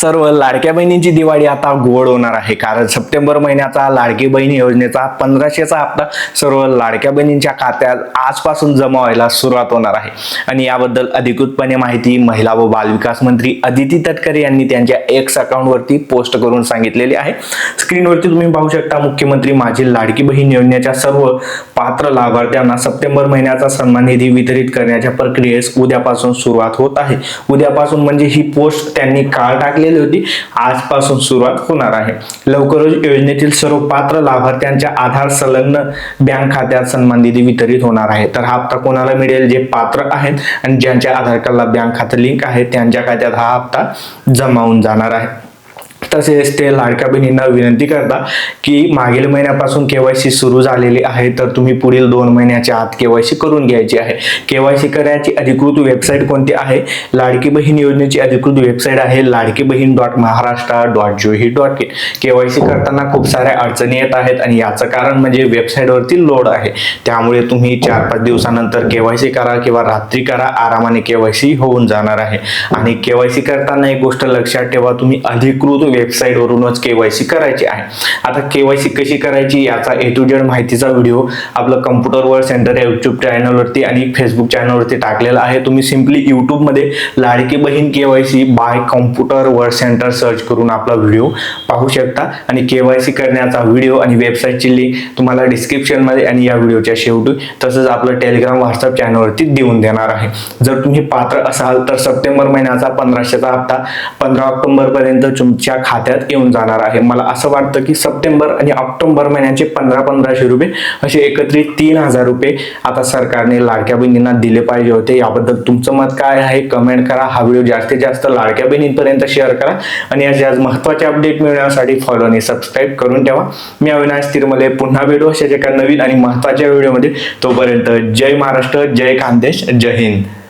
सर्व लाडक्या बहिणींची दिवाळी आता गोड होणार आहे. कारण सप्टेंबर महिन्याचा लाडकी बहीण योजनेचा पंधराशेचा हप्ता सर्व लाडक्या बहिणींच्या खात्यात आजपासून जमा व्हायला सुरुवात होणार आहे. आणि याबद्दल अधिकृतपणे माहिती महिला व बालविकास मंत्री अदिती तटकरे यांनी त्यांच्या एक्स अकाउंटवरती पोस्ट करून सांगितलेली आहे. स्क्रीनवरती तुम्ही पाहू शकता मुख्यमंत्री माझी लाडकी बहीण योजनेच्या सर्व पात्र लाभार्थ्यांना सप्टेंबर महिन्याचा सन्मान निधी वितरित करण्याच्या प्रक्रियेस उद्यापासून सुरुवात होत आहे. उद्यापासून म्हणजे ही पोस्ट त्यांनी काळ टाकली झालेली होती. आजपासून सुरुवात होणार आहे. लवकरच योजनेतील सर्व पात्र लाभार्थ्यांच्या आधार संलग्न बँक खात्यात सन्मान निधी वितरित होणार आहे. तर हा हप्ता कोणाला मिळेल? जे पात्र आहेत आणि ज्यांच्या आधार कार्डला बँक खातं लिंक आहे त्यांच्या खात्यात हा हप्ता जमा होऊन जाणार आहे. तसेच ते लाडक्या बहिणींना विनंती करता की मागील महिन्यापासून केवायसी सुरू झालेली आहे तर तुम्ही पुढील दोन महिन्याच्या आत केवायसी करून घ्यायची आहे. केवायसी करायची अधिकृत वेबसाईट कोणती आहे? लाडकी बहीण योजनेची अधिकृत वेबसाईट आहे Ladki Bahin dot Maharashtra dot gov dot in KYC करताना खूप साऱ्या अडचणी येत आहेत आणि याचं कारण म्हणजे वेबसाईटवरती लोड आहे. त्यामुळे तुम्ही चार पाच दिवसानंतर केवायसी करा किंवा रात्री करा आरामाने केवायसी होऊन जाणार आहे. आणि केवायसी करताना एक गोष्ट लक्षात ठेवा तुम्ही अधिकृत वेबसाईटवरूनच के वाय केवायसी करायची आहे. आता केवायसी कशी करायची याचा ए टू जेड माहितीचा व्हिडिओ आपलं कम्प्युटर वर्ल्ड सेंटर या युट्यूब चॅनलवरती आणि फेसबुक चॅनलवरती टाकलेला आहे. तुम्ही simply युट्यूबमध्ये Ladki Bahin KYC by computer world centre search करून आपला व्हिडिओ पाहू शकता. आणि केवायसी करण्याचा व्हिडिओ आणि वेबसाईटची लिंक तुम्हाला डिस्क्रिप्शनमध्ये आणि या व्हिडिओच्या शेवटी तसंच आपलं टेलिग्राम व्हॉट्सअप चॅनलवरती देऊन देणार आहे. जर तुम्ही पात्र असाल तर सप्टेंबर महिन्याचा पंधराशेचा हप्ता पंधरा ऑक्टोबरपर्यंत तुमच्या खात्यात येऊन जाणार आहे. मला असं वाटतं की सप्टेंबर आणि ऑक्टोबर महिन्याचे पंधरा पंधराशे रुपये असे एकत्रित तीन हजार रुपये आता सरकारने लाडक्या बहिणींना दिले पाहिजे होते. याबद्दल तुमचं मत काय आहे? कमेंट करा. हा व्हिडिओ जास्तीत जास्त लाडक्या बहिणींपर्यंत शेअर करा. आणि असे आज महत्त्वाचे अपडेट मिळवण्यासाठी फॉलो आणि सबस्क्राईब करून ठेवा. मी अविनाश तिरमले. पुन्हा व्हिडिओ अशाच एका नवीन आणि महत्त्वाच्या व्हिडिओमध्ये तोपर्यंत जय महाराष्ट्र जय खानदेश जय हिंद.